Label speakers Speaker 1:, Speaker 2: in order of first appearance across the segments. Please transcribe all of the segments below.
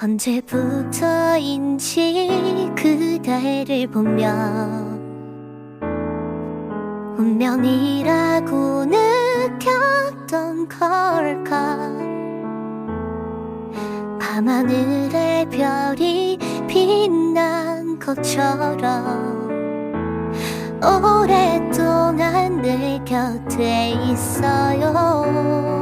Speaker 1: 언제부터인지 그대를 보며 운명이라고 느꼈던 걸까? 밤하늘의 별이 빛난 것처럼 오랫동안 내 곁에 있어요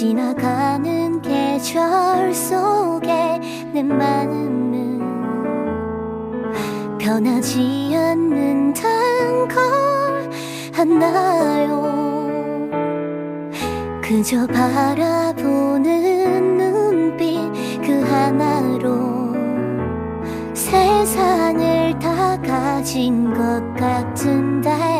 Speaker 1: 지나가는 계절 속에 내 마음은 변하지 않는단 걸 안나요. 그저 바라보는 눈빛 그 하나로 세상을 다 가진 것 같은데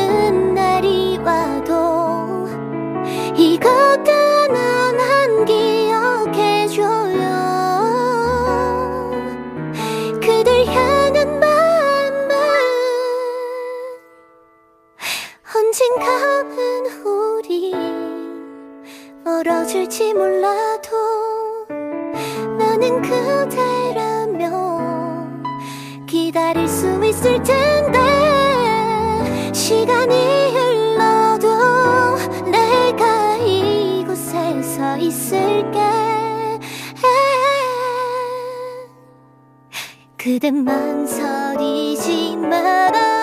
Speaker 1: 언젠가는 우리. 멀어질지 몰라도 나는 그대라면 기다릴 수 있을 텐데 시간이 흘러도 내가 이곳에 서 있을게. 그댄 망설이지 마라